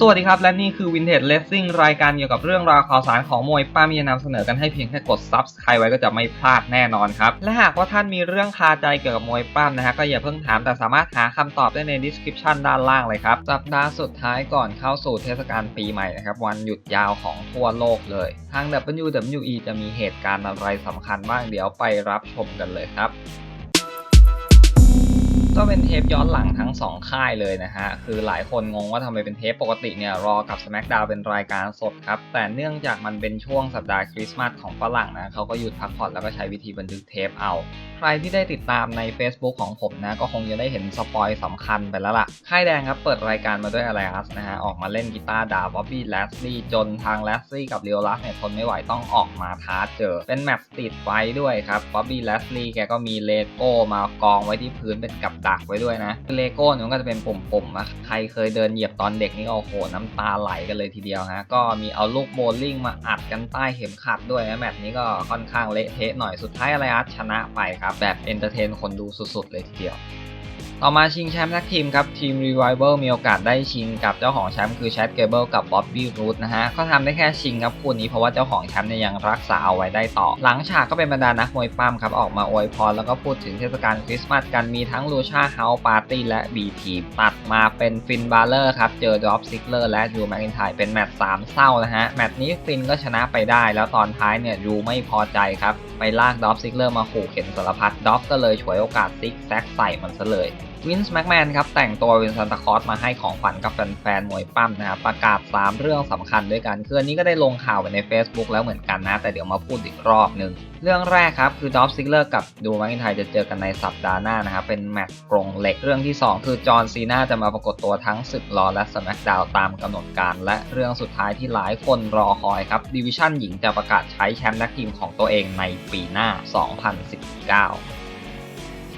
สวัสดีครับ และนี่คือ Vintage Racing รายการเกี่ยวกับเรื่องราวข่าวสารของมวยป้ามีนำเสนอกันให้เพียงแค่กด Subscribe ไว้ก็จะไม่พลาดแน่นอนครับ และหากว่าท่านมีเรื่องคาใจเกี่ยวกับมวยปั้มนะฮะก็อย่าเพิ่งถามแต่สามารถหาคำตอบได้ใน description ด้านล่างเลยครับ สัปดาห์สุดท้ายก่อนเข้าสู่เทศกาลปีใหม่นะครับ วันหยุดยาวของทั่วโลกเลย ทาง WWE จะมีเหตุการณ์อะไรสำคัญบ้างเดี๋ยวไปรับชมกันเลยครับ ก็เป็นเทปย้อนหลังทั้ง 2 ค่ายเลยนะฮะ คือหลายคนงงว่าทำไมเป็นเทปปกติเนี่ยรอกับ SmackDown เป็นรายการสดครับ แต่เนื่องจากมันเป็นช่วงสัปดาห์คริสต์มาสของฝรั่งนะเขาก็หยุดพักผ่อนแล้วก็ใช้วิธีบันทึกเทปเอา ใครที่ได้ติดตามใน Facebook ของผมนะ ก็คงจะได้เห็นสปอยสำคัญไปแล้วล่ะ ค่ายแดงครับเปิดรายการมาด้วยอะไรอัสนะฮะ ออกมาเล่นกีตาร์ด่าบ๊อบบี้แลสลี่จนทางแลสลี่กับเรียวลัสเนี่ยทนไม่ไหวต้องออกมาท้าเจอ เป็นแมปตรีทไฟด้วยครับบ๊อบบี้แลสลี่แกก็มีเลโก้มากองไว้ที่พื้นเป็นกับดักไว้ด้วยนะเลโก้เนี่ยมันก็จะเป็นปุ่มๆนะใครเคยเดินเหยียบตอนเด็กนี่โอ้โหน้ำตาไหลกันเลยทีเดียวฮะก็มีเอาลูกโบลิ่งมาอัดกันใต้เข็มขัดด้วยนะแมตช์นี้ก็ค่อนข้างเละเทะหน่อยสุดท้ายอะไรอาร์ชนะไปครับแบบเอนเตอร์เทนคนดูสุดๆเลยทีเดียว ต่อมาชิงแชมป์แท็กทีมครับ ทีม Revival มีโอกาสได้ชิงกับเจ้าของแชมป์คือแชทเกเบิลกับบ๊อบบี้รูทนะฮะก็ทำได้แค่ชิงครับคู่นี้เพราะว่าเจ้าของแชมป์เนี่ยยังรักษาเอาไว้ได้ต่อ หลังฉากก็เป็นบรรดานักมวยปั้มครับ ออกมาอวยพรแล้วก็พูดถึงเทศกาลคริสต์มาสกันมีทั้งลูชาเฮาปาร์ตี้และบีทีตัดมาเป็นฟินบาเลอร์ครับ เจอดรอปซิกเลอร์และยูแมคอินไทยเป็นแมตช์สามเศร้านะฮะแมตช์นี้ฟินก็ชนะไปได้ แล้วตอนท้ายเนี่ยยูไม่พอใจครับไปลากดรอปซิกเลอร์มาขู่เข็นสารพัดดรอปก็เลยฉวยโอกาสซิกแซกใส่มันซะเลยวินส์แม็กแมนครับแต่งตัวเป็นซานตาคอสมาให้ของขวัญกับแฟนๆมวยปั้มนะครับประกาศ 3 เรื่องสำคัญด้วยกันคืออันนี้ก็ได้ลงข่าวไปใน Facebook แล้วเหมือนกันนะ แต่เดี๋ยวมาพูดอีกรอบหนึ่งเรื่องแรกครับคือดอฟซิกเลอร์กับดูแมคอินไทยจะเจอกันในสัปดาห์หน้านะครับเป็นแมตช์กรงเหล็กเรื่องที่ 2 คือจอห์นซีนาจะมาปรากฏตัวทั้งศึกรอและสแมกดาวตามกำหนดการ และเรื่องสุดท้ายที่หลายคนรอคอยครับดิวิชั่นหญิงจะประกาศใช้แชมป์นักทีมของตัวเองในปีหน้า 2019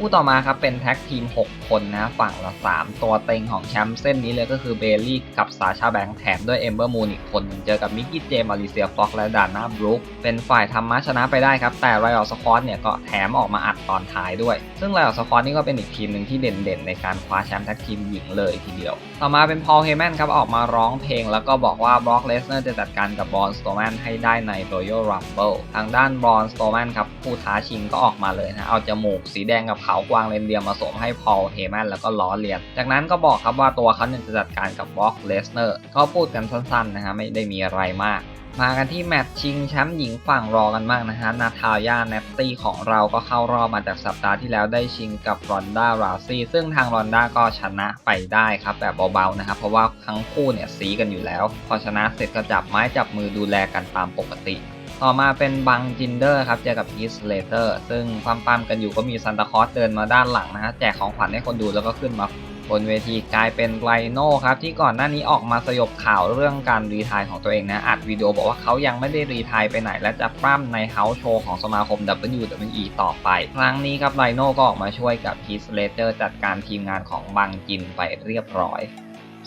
คู่ต่อมาครับเป็นแท็กทีม 6 คนนะฝั่งละ 3 ตัวเต็งของแชมป์เส้นนี้เลยก็คือเบลลี่กับซาชาแบงค์แถมด้วยเอมเบอร์มูนอีกคนหนึ่งเจอกับมิกกี้เจมาริเซียฟ็อกและดาน่าบรูคเป็นฝ่ายทำมาชนะไปได้ครับ แต่ไรออสคอตเนี่ยก็แถมออกมาอัดตอนท้ายด้วย ซึ่งไรออสคอตนี่ก็เป็นอีกทีมหนึ่งที่เด่นๆ ในการคว้าแชมป์แท็กทีมหญิงเลยทีเดียว ต่อมาเป็นพอลเฮแมนครับออกมาร้องเพลง แล้วก็บอกว่าบล็อกเลสเนอร์จะจัดการกับบอลสโตแมนให้ได้ใน Royal Rumble ทางด้านบอลสโตแมนครับผู้ท้าชิงก็ออกมาเลยนะเอาจมูกสีแดงกับเขากวางเลนเดียมมาสวมให้พอลเฮแมนแล้วก็ล้อเลียน จากนั้นก็บอกครับว่าตัวเขาเนี่ยจะจัดการกับบล็อกเลสเนอร์ก็พูดกันสั้นๆนะฮะไม่ได้มีอะไรมาก มากันที่แมตช์ชิงแชมป์หญิงฝั่งรอกันมากนะฮะนาทาย่าเนตตี้ของเราก็เข้ารอบมาจากสัปดาห์ที่แล้วได้ชิงกับรอนด้าราซี่ซึ่งทางรอนด้าก็ชนะไปได้ครับแบบเบาๆนะครับเพราะว่าทั้งคู่เนี่ยสีกันอยู่แล้ว พอชนะเสร็จก็จับไม้จับมือดูแลกันตามปกติ ต่อมาเป็นบังจินเดอร์ครับเจอกับอีสเลเตอร์ซึ่งปั้มๆกันอยู่ก็มีซันตาคอสเดินมาด้านหลังนะฮะแจกของขวัญให้คนดูแล้วก็ขึ้นมาบนเวทีกลายเป็นไรโน่ครับที่ก่อนหน้านี้ออกมาสยบข่าวเรื่องการรีทายของตัวเองนะอัดวิดีโอบอกว่าเขายังไม่ได้รีทายไปไหน และจะปล้ำในเฮาส์โชว์ของสมาคม WWE ต่อไป ครั้งนี้ครับไรโน่ก็ออกมาช่วยกับพีสเลเตอร์จัดการทีมงานของบังจินไปเรียบร้อย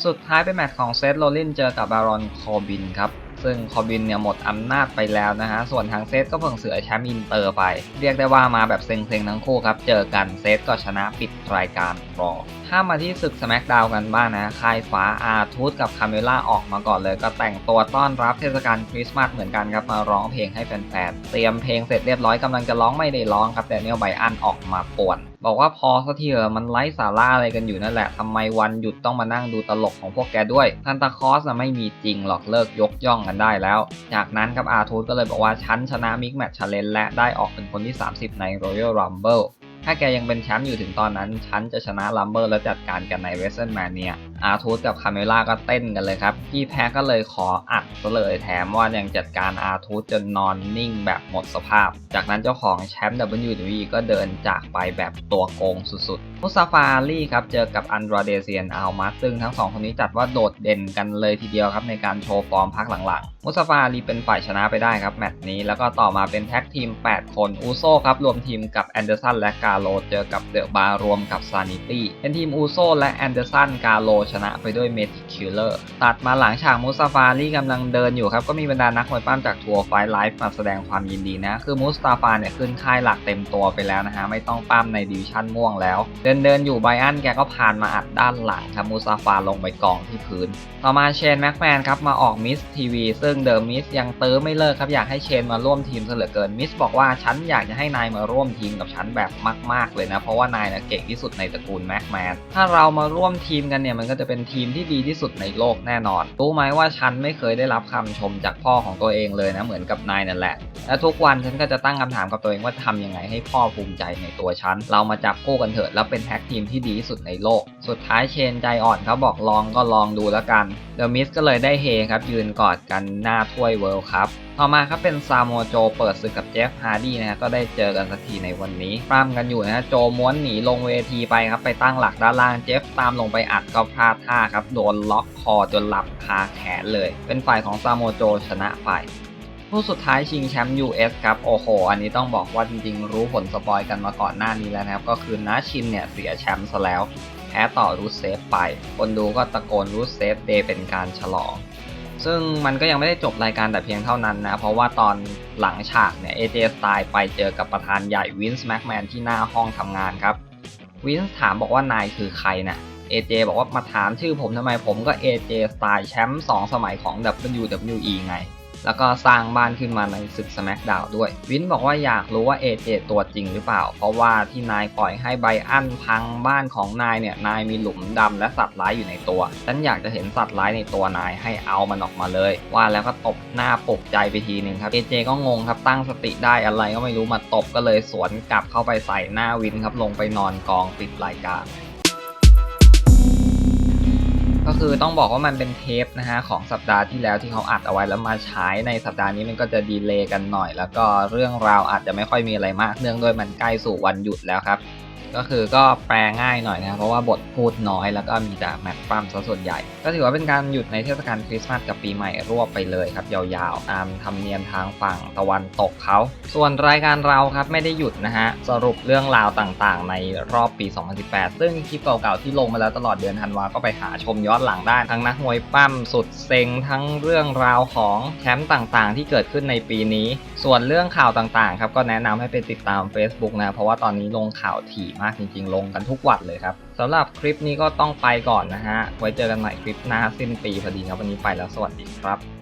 สุดท้ายเป็นแมตช์ของเซธโรลินเจอกับบารอนคอบินครับ ซึ่งคอบินเนี่ยหมดอำนาจไปแล้วนะฮะ ส่วนทางเซธก็เพิ่งเสือแชมป์อินเตอร์ไป เรียกได้ว่ามาแบบเซ็งๆทั้งคู่ครับ เจอกันเซธก็ชนะปิดรายการรอถ้ามาที่ศึกส c k กดาวกันบ้างนะค่ายฟ้าอาทูตกับคาเมล่าออกมาก่อนเลย ก็แต่งตัวต้อนรับเทศกาลคริสต์มาสเหมือนกันครับ มาร้องเพลงให้แฟนๆ เตรียมเพลงเสร็จเรียบร้อยกำลังจะร้องไม่ได้ร้องครับแต่เนี่ยลไบอันออกมาป่วน บอกว่าพอสักทีเถอะมันไร้สาระอะไรกันอยู่นั่นแหละทำไมวันหยุดต้องมานั่งดูตลกของพวกแกด้วยซันตาคอสไม่มีจริงหรอกเลิกยกย่องกันได้แล้ว จากนั้นครับอาทูตก็เลยบอกว่าฉันชนะมิกแมตช์ชาเลนและได้ออกเป็นคนที่ 30 ใน Royal Rumble ถ้าแกยังเป็นแชมป์อยู่ถึงตอนนั้น ฉันจะชนะลัมเบอร์แล้วจัดการกันในเวสเทิร์นแมนเนียอาทูตกับคาเมล่าก็เต้นกันเลยครับ พี่แพ้ก็เลยขออัดซะเลยแถมว่ายังจัดการอาทูตจนนอนนิ่งแบบหมดสภาพ จากนั้นเจ้าของแชมป์ WWE ก็เดินจากไปแบบตัวโกงสุดๆ มุซาฟาอาลีครับ เจอกับอันดราเดเซียนอัลมาซึ่งทั้งสองคนนี้จัดว่าโดดเด่นกันเลยทีเดียวครับในการโชว์ฟอร์มพักหลังๆ มุสฟาอาลีเป็นฝ่ายชนะไปได้ครับแมตช์นี้แล้วก็ต่อมาเป็นแท็กทีม 8 คนอูโซครับรวมทีมกับแอนเดอร์สันและกาาโลเจอกับเดอะบาร์รวมกับซานิตี้เป็นทีมอูโซและแอนเดอร์สันกาโลชนะไปด้วยเมทิคิลเลอร์ตัดมาหลังฉากมุสฟาอาลีกำลังเดินอยู่ครับก็มีบรรดานักมวยปั้มจากทัวร์ไฟไลฟ์มาแสดงความยินดีนะ คือมุสตาฟาเนี่ยขึ้นค่ายหลักเต็มตัวไปแล้วนะฮะไม่ต้องปั้มในดิวิชั่นม่วงแล้ว เดินเดินๆอยู่ไบอันแกก็ผ่านมาอัดด้านหลังครับมุสตาฟาลงไปกองที่พื้น ต่อมาเชนแม็กแมนครับมาออกมิสทีวีซึ่งเดิมมิสยังเติมไม่เลิกครับอยากให้เชนมาร่วมทีมเหลือเกินมิสบอกว่าฉันอยากจะให้นายมาร่วมทีมกับฉันแบบมาก ๆ เลยนะ เพราะว่านายนะเก่งที่สุดในตระกูลแม็กแมนถ้าเรามาร่วมทีมกันเนี่ยมันก็จะเป็นทีมที่ดีที่สุดในโลกแน่นอน รู้ไหมว่าฉันไม่เคยได้รับคำชมจากพ่อของตัวเองเลยนะเหมือนกับนายนั่นแหละ และทุกวันฉันก็จะตั้งคำถามกับตัวเองว่าทำยังไงให้พ่อภูมิใจในตัวฉัน เรามาจับคู่กันเถอะแล้วเป็นแท็กทีมที่ดีที่สุดในโลก สุดท้ายเชนใจอ่อนเขาบอกลองก็ลองดูแล้วกัน เดอะมิสก็เลยได้เฮครับยืนกอดกันหน้าถ้วยเวิลด์ครับต่อมาครับเป็นซาโมโจเปิดศึกกับเจฟฮาร์ดี้นะฮะก็ได้เจอกันสักทีในวันนี้ปล้ำกันอยู่นะฮะโจม้วนหนีลงเวทีไปครับไปตั้งหลักด้านล่างเจฟตามลงไปอัดก็พลาดท่าครับโดนล็อกคอจนหลับคาแขนเลย เป็นฝ่ายของซาโมโจชนะไปผู้สุดท้ายชิงแชมป์ US ครับ โอ้โห อันนี้ต้องบอกว่าจริงๆ รู้ผลสปอยกันมาก่อนหน้านี้แล้วนะครับ ก็คือนาชินเนี่ย เสียแชมป์ซะแล้ว แพ้ต่อรูสเซฟไป คนดูก็ตะโกนรูสเซฟเดย์เป็นการฉลอง ซึ่งมันก็ยังไม่ได้จบรายการแต่เพียงเท่านั้นนะ เพราะว่าตอนหลังฉากเนี่ยเอเจสไตล์ไปเจอกับประธานใหญ่วินส์แม็กแมนที่หน้าห้องทำงานครับวินส์ถามบอกว่านายคือใครนะเอเจบอกว่ามาถามชื่อผมทำไมผมก็เอเจสไตล์แชมป์2สมัยของ WWE ไง แล้วก็สร้างบ้านขึ้นมาในศึก SmackDown ด้วย วินบอกว่าอยากรู้ว่า AJ ตัวจริงหรือเปล่า เพราะว่าที่นายปล่อยให้ไบอันพังบ้านของนายเนี่ย นายมีหลุมดำและสัตว์ร้ายอยู่ในตัว ฉันอยากจะเห็นสัตว์ร้ายในตัวนายให้เอามันออกมาเลย ว่าแล้วก็ตบหน้าปกใจไปทีหนึ่งครับ AJ ก็งงครับตั้งสติได้อะไรก็ไม่รู้มาตบก็เลยสวนกลับเข้าไปใส่หน้าวินครับลงไปนอนกองปิดรายการ ก็คือต้องบอกว่ามันเป็นเทปนะฮะของสัปดาห์ที่แล้วที่เขาอัดเอาไว้แล้วมาใช้ในสัปดาห์นี้มันก็จะดีเลย์กันหน่อย แล้วก็เรื่องราวอาจจะไม่ค่อยมีอะไรมากเนื่องด้วยมันใกล้สู่วันหยุดแล้วครับ ก็คือก็แปลง่ายหน่อยนะเพราะว่าบทพูดน้อยแล้วก็มีแต่แมตช์ปั้มซะส่วนใหญ่ ก็ถือว่าเป็นการหยุดในเทศกาลคริสต์มาสกับปีใหม่รวบไปเลยครับ ยาวๆ ตามธรรมเนียมทางฝั่งตะวันตกเขา ส่วนรายการเราครับไม่ได้หยุดนะฮะ สรุปเรื่องราวต่างๆ ในรอบปี 2018 ซึ่งคลิปเก่าๆที่ลงมาแล้วตลอดเดือนธันวาก็ไปหาชมย้อนหลังได้ทั้งนักมวยปั้มสุดเซ็งทั้งเรื่องราวของแชมป์ต่างๆ ที่เกิดขึ้นในปีนี้ ส่วนเรื่องข่าวต่างๆครับก็แนะนำให้ไปติดตาม Facebook นะ เพราะว่าตอนนี้ลงข่าวถี่มากจริงๆ ลงกันทุกวันเลยครับสำหรับคลิปนี้ก็ต้องไปก่อนนะฮะ ไว้เจอกันใหม่คลิปหน้าสิ้นปีพอดีครับวันนี้ไปแล้วสวัสดีครับ